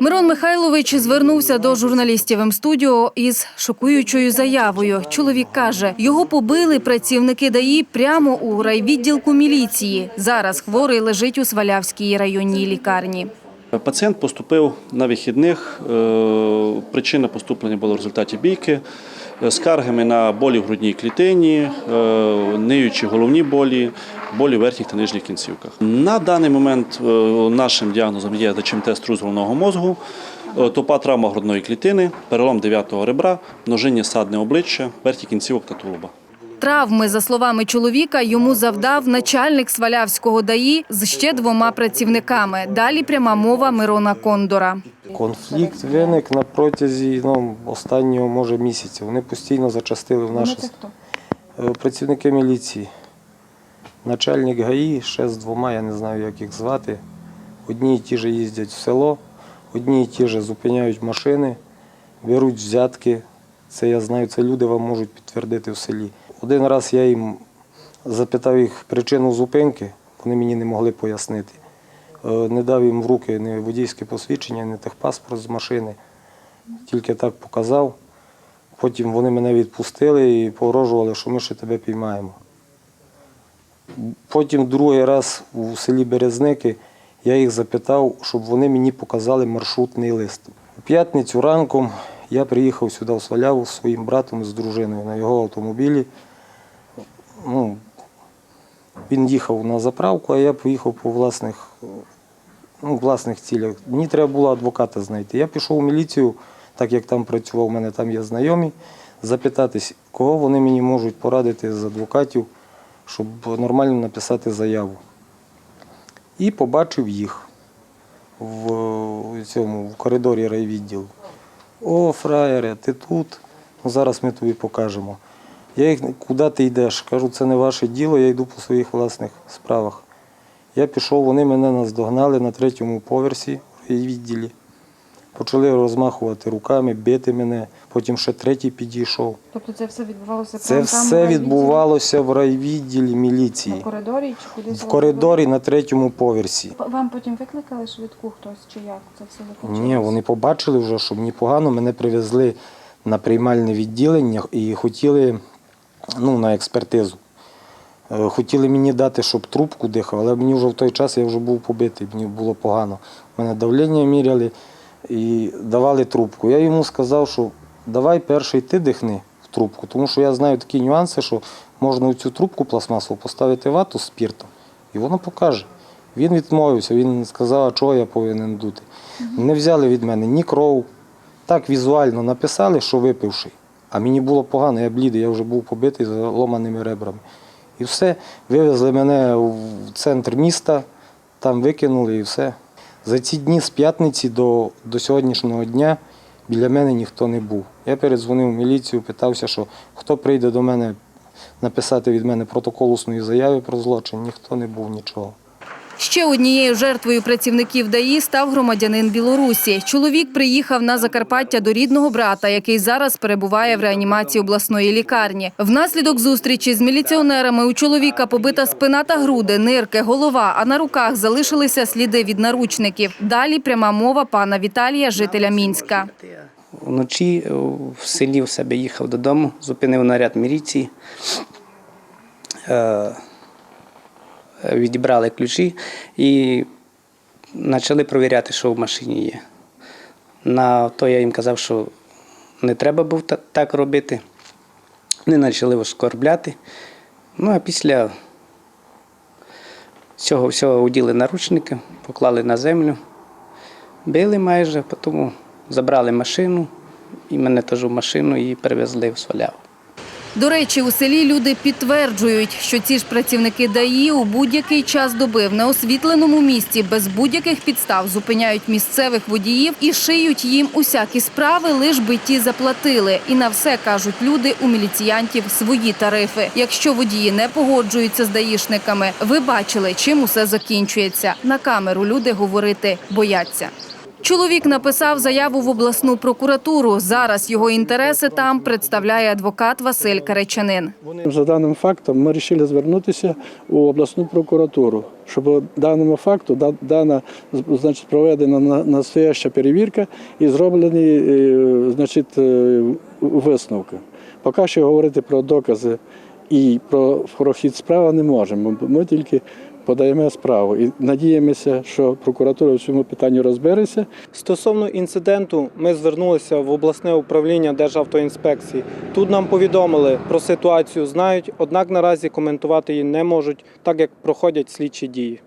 Мирон Михайлович звернувся до журналістів М-студіо із шокуючою заявою. Чоловік каже, його побили працівники ДАІ прямо у райвідділку міліції. Зараз хворий лежить у Свалявській районній лікарні. Пацієнт поступив на вихідних. е, Причина поступлення була в результаті бійки скаргами на болі в грудній клітині, е, ниючі головні болі, болі в верхніх та нижніх кінцівках. На даний момент е, нашим діагнозом є ДЧМТ струс головного мозку, топа травма грудної клітини, перелом 9-го ребра, множиння садне обличчя, верхніх кінцівок та тулуба. Травми, за словами чоловіка, йому завдав начальник Свалявського ДАІ з ще двома працівниками. Далі пряма мова Мирона Кондора. Конфлікт виник на протязі ну, останнього може місяця. Вони постійно зачастили в наше Е, працівники міліції. Начальник ГАІ ще з двома, я не знаю, як їх звати. Одні і ті ж їздять в село, одні і ті ж зупиняють машини, беруть взятки. Це я знаю, це люди вам можуть підтвердити в селі. Один раз я їм запитав їх причину зупинки, вони мені не могли пояснити. Е, Не дав їм в руки ні водійське посвідчення, ні техпаспорт з машини. Тільки так показав. Потім вони мене відпустили і погрожували, що ми ще тебе піймаємо. Потім другий раз у селі Березники я їх запитав, щоб вони мені показали маршрутний лист. У п'ятницю ранком я приїхав сюди в Сваляву з своїм братом з дружиною на його автомобілі. Ну, він їхав на заправку, а я поїхав по власних, ну, власних цілях. Мені треба було адвоката знайти. Я пішов у міліцію, так як там працював, у мене там є знайомі, запитатись, кого вони мені можуть порадити з адвокатів, щоб нормально написати заяву. І побачив їх в, цьому, в коридорі райвідділу. О, фраєре, ти тут? Ну, зараз ми тобі покажемо. Я їх, куди ти йдеш? Кажу, це не ваше діло, я йду по своїх власних справах. Я пішов, вони мене наздогнали на третьому поверсі в відділі. Почали розмахувати руками, бити мене, потім ще третій підійшов. Тобто це все відбувалося Це прямо там, в все райвідділі? відбувалося в райвідділі на міліції, коридорі чи кудись? в коридорі на третьому поверсі. Вам потім викликали швидку хтось чи як це все закінчилось? Ні, вони побачили вже, що мені погано. Мене привезли на приймальне відділення і хотіли ну, на експертизу. Е, Хотіли мені дати, щоб трубку дихав, але мені вже в той час я вже був побитий, мені було погано. У мене давлення міряли і давали трубку. Я йому сказав, що давай перший ти дихни в трубку, тому що я знаю такі нюанси, що можна у цю трубку пластмасову поставити вату з спіртом, і воно покаже. Він відмовився, він сказав, а чого я повинен дути. Не взяли від мене ні кров. Так візуально написали, що випивши. А мені було погано, я блідий, я вже був побитий з ломаними ребрами. І все, вивезли мене в центр міста, там викинули і все. За ці дні з п'ятниці до, до сьогоднішнього дня біля мене ніхто не був. Я передзвонив в міліцію, питався, що хто прийде до мене написати від мене протокол усної заяви про злочин, ніхто не був нічого. Ще однією жертвою працівників ДАІ став громадянин Білорусі. Чоловік приїхав на Закарпаття до рідного брата, який зараз перебуває в реанімації обласної лікарні. Внаслідок зустрічі з міліціонерами у чоловіка побита спина та груди, нирки, голова, а на руках залишилися сліди від наручників. Далі пряма мова пана Віталія, жителя Мінська. Вночі в селі в себе їхав додому, зупинив наряд міліції, е, відібрали ключі і почали перевіряти, що в машині є. На то я їм казав, що не треба було так робити. Вони почали оскорбляти. Ну а після цього всього уділи наручники, поклали на землю, били майже, потім забрали машину, і мене теж в машину і перевезли в Сваляву. До речі, у селі люди підтверджують, що ці ж працівники ДАІ у будь-який час доби в неосвітленому місті без будь-яких підстав зупиняють місцевих водіїв і шиють їм усякі справи, лиш би ті заплатили. І на все кажуть люди у міліціянтів свої тарифи. Якщо водії не погоджуються з даїшниками, ви бачили, чим усе закінчується. На камеру люди говорити бояться. Чоловік написав заяву в обласну прокуратуру. Зараз його інтереси там представляє адвокат Василь Каречанин. За даним фактом ми вирішили звернутися у обласну прокуратуру, щоб даному факту дана значить, проведена на- настояща перевірка і зроблені е, значить, е, висновки. Поки що говорити про докази і про прохід справи не можемо. Ми тільки подаємо справу і надіємося, що прокуратура в цьому питанні розбереться Стосовно інциденту, ми звернулися в обласне управління Державтоінспекції. Тут нам повідомили про ситуацію, знають, однак наразі коментувати її не можуть, так як проходять слідчі дії.